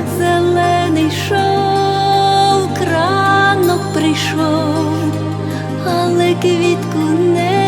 як зелений шов, крано прийшов, але квітку не.